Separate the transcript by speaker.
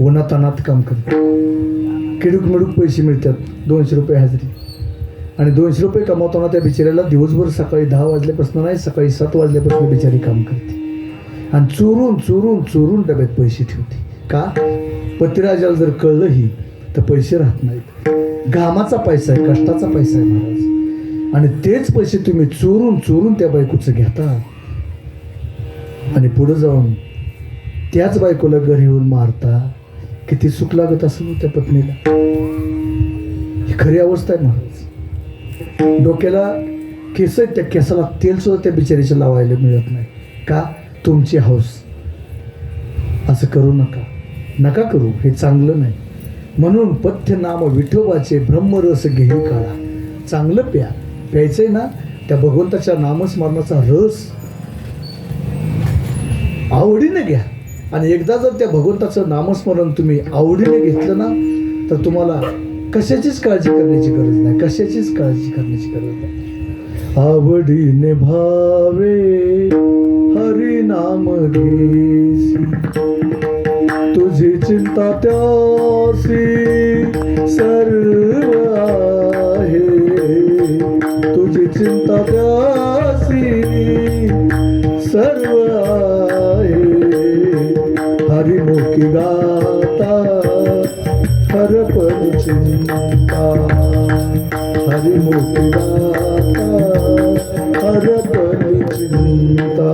Speaker 1: उन्हातानात काम करते किडूक मिडूक पैसे मिळतात. दोनशे रुपये हजेरी. आणि दोनशे रुपये कमावताना त्या बिचाऱ्याला दिवसभर सकाळी दहा वाजल्यापासून नाही सकाळी सात वाजल्यापासून बिचारी काम करते. आणि चोरून चोरून चोरून डब्यात पैसे ठेवते. का? पतिराजाला जर कळलंही तर पैसे राहत नाहीत. घामाचा पैसा आहे कष्टाचा पैसा आहे महाराज. आणि तेच पैसे तुम्ही चोरून चोरून त्या बायकोचं घेता. आणि पुढं जाऊन त्याच बायकोला घरी येऊन मारता. किती सुख लागत असेल त्या पत्नीला. ही खरी अवस्था आहे महाराज. डोक्याला केस आहेत त्या केसाला तेल सुद्धा त्या बिचारीच्या लावायला मिळत नाही. का? तुमची हौस. असं करू नका. नका करू हे चांगलं नाही. म्हणून पथ्य नाम विठोबाचे ब्रह्मरस घेई काढा. चांगलं प्या. प्यायचंय ना त्या भगवंताच्या नामस्मरणाचा रस. आवडीनं घ्या. आणि एकदा जर त्या भगवंताचं नामस्मरण तुम्ही आवडीने घेतलं ना तर तुम्हाला कशाचीच काळजी करण्याची गरज नाही कशाचीच काळजी करण्याची गरज नाही. आवडीने भावे हरी नाम घेसी. तुझी चिंता त्यासी सर्व आहे. तुझी चिंता त्या మనకి దాత హరపరుచున్న హరిముఖి దాత హరపరిచింతా